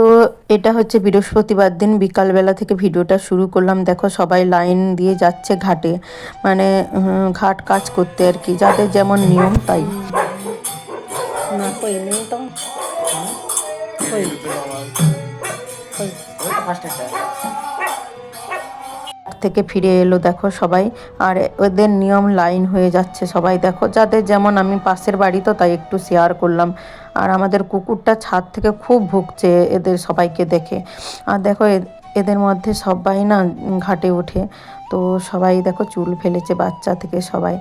তো এটা হচ্ছে বৃহস্পতিবার দিন বিকালবেলা থেকে ভিডিওটা শুরু করলাম। দেখো সবাই লাইন দিয়ে যাচ্ছে ঘাটে। মানে ঘাট কাজ করতে আর কি যাদের যেমন নিয়ম তাই। না থেকে ফিরে এলো, দেখো সবাই। আর ওদের নিয়ম লাইন হয়ে যাচ্ছে সবাই, দেখো। যাদের যেমন আমি পাশের বাড়ি তো তাই একটু শেয়ার করলাম। আর আমাদের কুকুরটা ছাদ থেকে খুব ভুগছে এদের সবাইকে দেখে। আর দেখো এদের মধ্যে সবাই না ঘাটে ওঠে। তো সবাই দেখো চুল ফেলেছে বাচ্চা থেকে সবাই।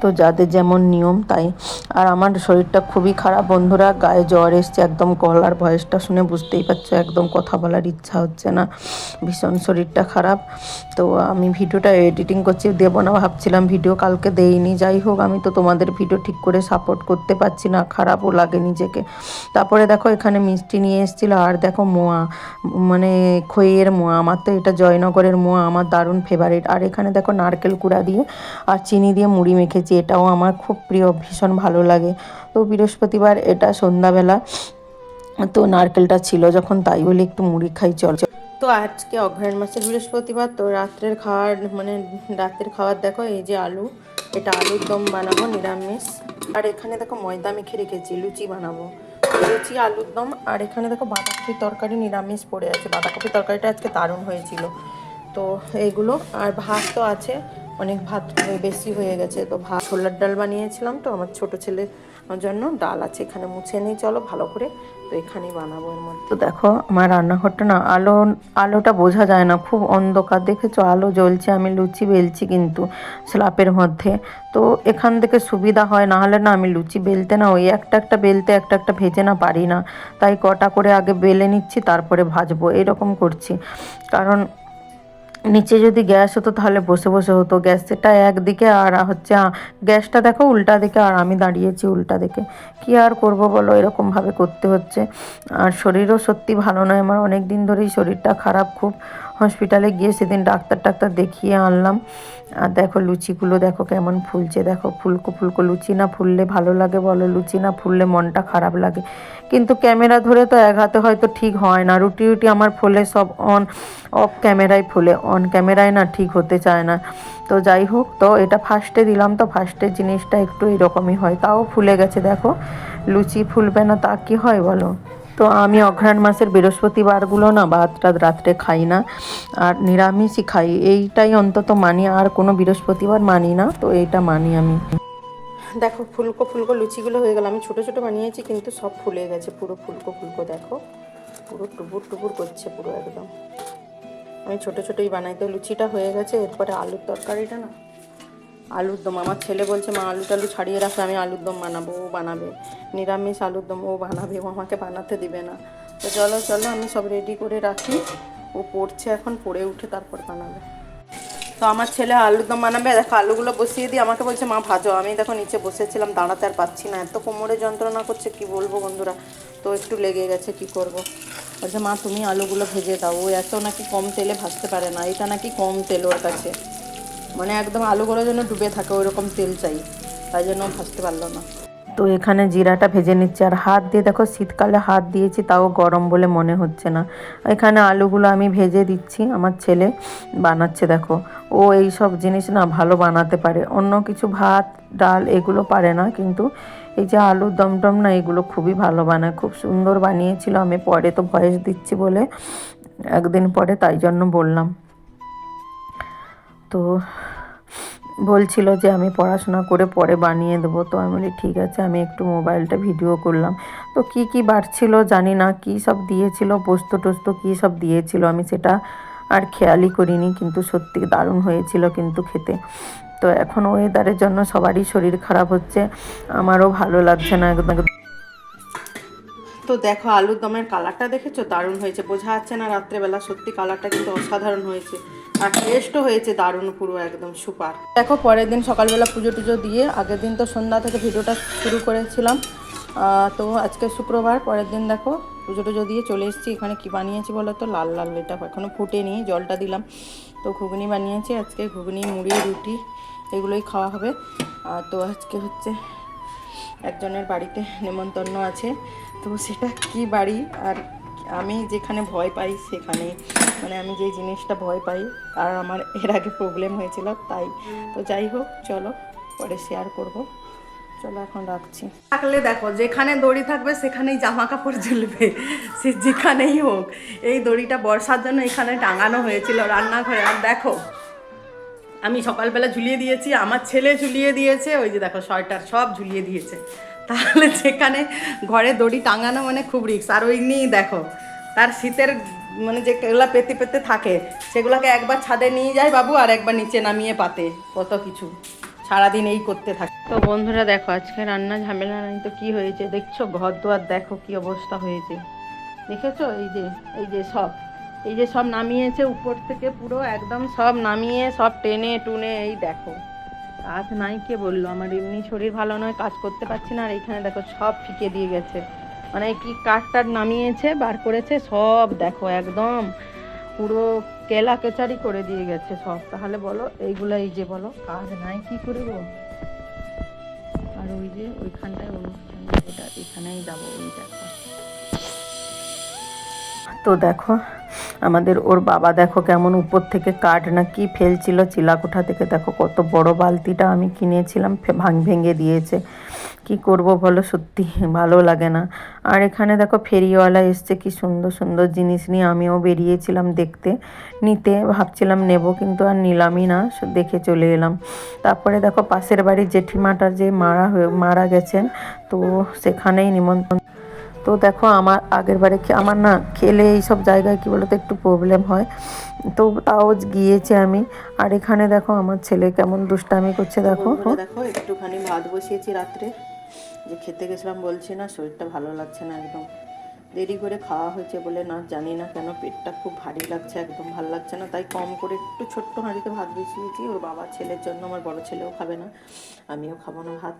তো যাদের যেমন নিয়ম তাই। আর আমার শরীরটা খুবই খারাপ। বন্ধুরা, গায়ে জ্বর এসছে, একদম গলার ভয়েসটা শুনে বুঝতেই পারছ, একদম কথা বলার ইচ্ছা হচ্ছে না। ভীষণ শরীরটা খারাপ। তো আমি ভিডিওটা এডিটিং করছি, দেবো না, ভাবছিলাম ভিডিও কালকে দেইনি। যাই হোক, আমি তো তোমাদের ভিডিও ঠিক করে সাপোর্ট করতে পারছি না, খারাপও লাগে নিজেকে। তারপরে দেখো এখানে মিষ্টি নিয়ে এসেছিল, আর দেখো মোয়া মানে খইয়ের মোয়া। আমার তো এটা জয়নগরের মোয়া, আমার দারুণ ফেভারিট আর এখানে দেখো নারকেল কুড়া দিয়ে আর চিনি দিয়ে মুড়ি মেখেছি, এটাও আমার খুব প্রিয়, ভীষণ ভালো লাগে। তো বৃহস্পতিবার এটা সন্ধ্যাবেলা। তো নারকেলটা ছিল যখন, তাই বলে একটু মুড়ি খাই, চল তো আজকে অঘ্রায়ণ মাসের বৃহস্পতিবার, তো রাত্রের খাওয়ার মানে রাত্রের খাবার দেখো, এই যে আলু, এটা আলুর দম বানাবো, নিরামিষ। আর এখানে দেখো ময়দা মেখে রেখেছি, লুচি বানাবো। লুচি, আলুর দম, আর এখানে দেখো বাঁধাকপির তরকারি নিরামিষ পড়ে আছে। বাঁধাকপির তরকারিটা আজকে দারুণ হয়েছিল। তো এইগুলো। আর ভাত তো আছে, অনেক ভাত বেশি হয়ে গেছে, তো ভাত ছোলার ডাল বানিয়েছিলাম তো, আমার ছোট ছেলের জন্য ডাল আছে এখানে মুছে নিই, চলো ভালো করে তো এখানেই বানাবো এর মধ্যে। তো দেখো, আমার রান্নাঘরটা না আলো, আলোটা বোঝা যায় না, খুব অন্ধকার দেখেছ? আলো জ্বলছে, আমি লুচি বেলছি কিন্তু স্ল্যাপের মধ্যে। তো এখান থেকে সুবিধা হয় না হলে না আমি লুচি বেলতে না, ওই একটা একটা বেলতে একটা একটা ভেজে না পারি না। তাই কটা করে আগে বেলে নিচ্ছি, তারপরে ভাজবো, এরকম করছি। কারণ নিচে যদি গ্যাস হতো তাহলে বসে বসে হতো। গ্যাসটা একদিকে আর হচ্ছে গ্যাসটা দেখো উল্টা দিকে আর আমি দাঁড়িয়েছি উল্টা দিকে। কি আর করব বলো, এরকমভাবে করতে হচ্ছে। আর শরীরও সত্যি ভালো নয়। আমার অনেক দিন ধরেই শরীরটা খারাপ খুব। হসপিটালে গিয়ে সেদিন ডাক্তার টাক্তার দেখিয়ে আনলাম। আর দেখো লুচিগুলো দেখো কেমন ফুলছে। দেখো ফুলকো ফুলকো লুচি না ফুললে ভালো লাগে বলো? লুচি না ফুললে মনটা খারাপ লাগে। কিন্তু ক্যামেরা ধরে তো এক হাতে হয়তো ঠিক হয় না। রুটি রুটি আমার ফোলে সব অন, অফ ক্যামেরায় ফুলে। অন ক্যামেরায় না ঠিক হতে চায় না। তো যাই হোক, তো এটা ফার্স্টে দিলাম। তো ফার্স্টের জিনিসটা একটু এরকমই হয়। তাও ফুলে গেছে দেখো। লুচি ফুলবে না তা কি হয় বলো? তো আমি অঘ্রাণ মাসের বৃহস্পতিবারগুলো না ভাত টাত রাত্রে খাই না, আর নিরামিষই খাই। এইটাই অন্তত মানি, আর কোনো বৃহস্পতিবার মানি না, তো এইটা মানি আমি। দেখো, ফুলকো ফুলকো লুচিগুলো হয়ে গেল। আমি ছোটো ছোটো বানিয়েছি, কিন্তু সব ফুলে গেছে। পুরো ফুলকো ফুলকো, দেখো। পুরো টুপুর টুপুর করছে পুরো একদম। আমি ছোটো ছোটোই বানাই, তো লুচিটা হয়ে গেছে। এরপরে আলুর তরকারিটা না আলুর দম। আমার ছেলে বলছে, মা, আলু টালু ছাড়িয়ে রাখলে আমি আলুর দম বানাবো, ও বানাবে। নিরামিষ আলুর দম ও বানাবে, ও আমাকে বানাতে দিবে না। তো চলো চলো, আমি সব রেডি করে রাখি। ও পড়ছে এখন, পড়ে উঠে তারপর বানাবে। তো আমার ছেলে আলুর দম বানাবে। দেখো, আলুগুলো বসিয়ে দিয়ে আমাকে বলছে, মা, ভাজো। আমি দেখো নিচে বসেছিলাম, দাঁড়াতে আর পাচ্ছি না। এত কোমরে যন্ত্রণা করছে, কি বলব বন্ধুরা? তো একটু লেগে গেছে, কি করব। বলছে, মা, তুমি আলুগুলো ভেজে দাও। ও এত নাকি কম তেলে ভাজতে পারে না, এটা নাকি কম তেল ওর কাছে। মানে একদম আলুগুলো যেন ডুবে থাকে ওই রকম তেল চাই। তাই জন্য ভাজতে পারল না। তো এখানে জিরাটা ভেজে নিচ্ছে, আর হাত দিয়ে দেখো শীতকালে হাত দিয়েছি, তাও গরম বলে মনে হচ্ছে না। এখানে আলুগুলো আমি ভেজে দিচ্ছি, আমার ছেলে বানাচ্ছে দেখো। ও এই সব জিনিস না ভালো বানাতে পারে। অন্য কিছু ভাত, ডাল এগুলো পারে না, কিন্তু এই যে আলুর দমটম না, এগুলো খুবই ভালো বানায়। খুব সুন্দর বানিয়েছিল, আমি পরে তো ভয়েস দিচ্ছি বলে একদিন পরে তাই জন্য বললাম। তো বলছিল যে আমি পড়াশোনা করে পরে বানিয়ে দেবো। তো আমি বলি, ঠিক আছে, আমি একটু মোবাইলটা ভিডিও করলাম। তো কি কি বাড়ছিল জানি না, কি সব দিয়েছিল, পোস্ত টোস্ত কী সব দিয়েছিল, আমি সেটা আর খেয়ালই করিনি, কিন্তু সত্যি দারুণ হয়েছিল কিন্তু খেতে। তো এখন ওয়েদারের জন্য সবারই শরীর খারাপ হচ্ছে, আমারও ভালো লাগছে না একদম। তো দেখো, আলুর দমের কালারটা দেখেছ? দারুণ হয়েছে। বোঝা যাচ্ছে না রাত্রেবেলা সত্যি কালারটা কিন্তু অসাধারণ হয়েছে। আর টেস্টও হয়েছে দারুণ পুরো একদম সুপার দেখো, পরের দিন সকালবেলা পুজো টুজো দিয়ে আগের দিন তো সন্ধ্যা থেকে ভিডিওটা শুরু করেছিলাম। তো আজকে শুক্রবার, পরের দিন দেখো পুজো টুজো দিয়ে চলে এসেছি। এখানে কি বানিয়েছি বলো তো? লাল লাল, এটা এখনও ফুটে ফুটেনি, জলটা দিলাম। তো ঘুগনি বানিয়েছি, আজকে ঘুগনি, মুড়ি, রুটি এগুলোই খাওয়া হবে। তো আজকে হচ্ছে একজনের বাড়িতে নেমন্তন্ন আছে। তো সেটা কি বাড়ি? আর আমি যেখানে ভয় পাই সেখানে মানে আমি যে জিনিসটা ভয় পাই, আর আমার এর আগে প্রবলেম হয়েছিল তাই। তো যাই হোক, চলো, পরে শেয়ার করব। চলো এখন রাখছি। থাকলে দেখো, যেখানে দড়ি থাকবে সেখানেই জামা কাপড় ঝুলবে। সে যেখানেই হোক, এই দড়িটা বর্ষার জন্য এখানে টাঙানো হয়েছিল রান্নাঘরে। আর দেখো, আমি সকালবেলা ঝুলিয়ে দিয়েছি, আমার ছেলে ঝুলিয়ে দিয়েছে, ওই যে দেখো, সোয়েটার সব ঝুলিয়ে দিয়েছে। তাহলে যেখানে ঘরে দড়ি টাঙানো মানে খুব রিক্স আর ওই নিয়েই দেখো, তার শীতের মানে যেগুলা পেতে পেতে থাকে, সেগুলোকে একবার ছাদে নিয়ে যায় বাবু আর একবার নিচে নামিয়ে পাতে, কত কিছু। সারাদিন এই করতে থাকে। তো বন্ধুরা দেখো, আজকে রান্না ঝামেলা নাই তো কি হয়েছে? দেখছ? ঘর দুয়ার দেখো কি অবস্থা হয়েছে। দেখেছ? এই যে এই যে সব। এই যে সব নামিয়েছে উপর থেকে পুরো একদম সব নামিয়ে সব টেনে টুনে এই দেখো। কাজ নাই কে বলল? আমার এমনি শরীর ভালো নয়, কাজ করতে পারছি না, আর এখানে দেখো সব ফিকে দিয়ে গেছে। মানে কি কাঠ টাট নামিয়েছে, বার করেছে, সব দেখো একদম পুরো কেলা কেচারি করে দিয়ে গেছে সব। তাহলে বলো এইগুলো এই যে বলো, কাজ নাই কি করব? আর ওই যে ওইখানটায় অনুষ্ঠান এখানেই যাব, ওই দেখো। তো দেখো আমাদের ওর বাবা দেখো কেমন উপর থেকে কাঠ না কি ফেলছিল, চিলাকোঠা থেকে দেখো কত বড় বালতিটা আমি কিনেছিলাম ভাঙ ভেঙে দিয়েছে। কি করব বলো? সত্যি ভালো লাগে না। আর এখানে দেখো ফেরিওয়ালা এসছে, কি সুন্দর সুন্দর জিনিস নিয়ে আমিও বেরিয়েছিলাম দেখতে। নিতে ভাবছিলাম নেব, কিন্তু আর নিলামই না দেখে চলে এলাম। তারপরে দেখো পাশের বাড়ির জেঠিমাটার যে মারা হয়ে মারা গেছেন, তো সেখানেই নিমন্ত্রণ তো দেখো আমার আগের বারে আমার না খেলে এইসব জায়গায় কী বলতো একটু প্রবলেম হয়। তো তাও গিয়েছি আমি। আর এখানে দেখো আমার ছেলে কেমন দুষ্টামি করছে দেখো। দেখো, একটুখানি ভাত বসিয়েছি রাত্রে। যে খেতে গেছিলাম বলছি না, শরীরটা ভালো লাগছে না একদম। দেরি করে খাওয়া হয়েছে বলে না জানি না কেন, পেটটা খুব ভারী লাগছে, একদম ভালো লাগছে না। তাই কম করে একটু ছোট্ট হাঁড়িতে ভাত বসিয়েছি। ওর বাবা ছেলের জন্য, আমার বড় ছেলেও খাবে না। আমিও খাব না ভাত।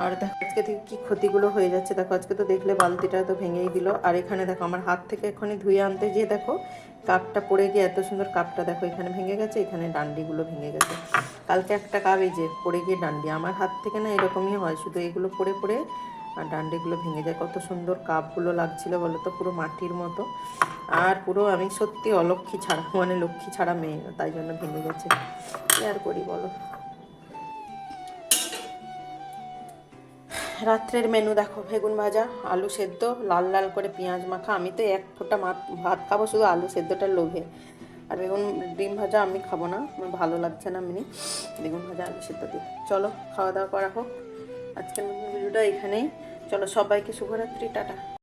আর দেখো আজকে থেকে কি ক্ষতিগুলো হয়ে যাচ্ছে। দেখো আজকে তো দেখলে বালতিটা তো ভেঙেই দিল। আর এখানে দেখো আমার হাত থেকে এখনই ধুয়ে আনতে গিয়ে দেখো কাপটা পড়ে গিয়ে এত সুন্দর কাপটা দেখো এখানে ভেঙে গেছে, এখানে ডান্ডিগুলো ভেঙে গেছে। কালকে একটা কাপ এই যে পড়ে গিয়ে ডান্ডি, আমার হাত থেকে না এরকমই হয়, শুধু এগুলো পড়ে পড়ে আর ডান্ডিগুলো ভেঙে যায়। কত সুন্দর কাপগুলো লাগছিল বলো তো, পুরো মাটির মতো। আর পুরো আমি সত্যি অলক্ষী ছাড়া মানে লক্ষ্মী ছাড়া মেয়ে, তাই জন্য ভেঙে গেছে। কি আর করি বলো? রাত্রের মেনু দেখো, বেগুন ভাজা, আলু সেদ্ধ, লাল লাল করে পেঁয়াজ মাখা। আমি তো এক ফোঁটা ভাত খাব শুধু আলু সেদ্ধটার লোভে। আর বেগুন ডিম ভাজা আমি খাব না, আমার ভালো লাগছে না মিনি। বেগুন ভাজা, আলু সেদ্ধ দিয়ে। চলো, খাওয়া দাওয়া করা হোক। আজকের ভিডিওটা এখানেই। চলো, সবাইকে শুভরাত্রি, টাটা।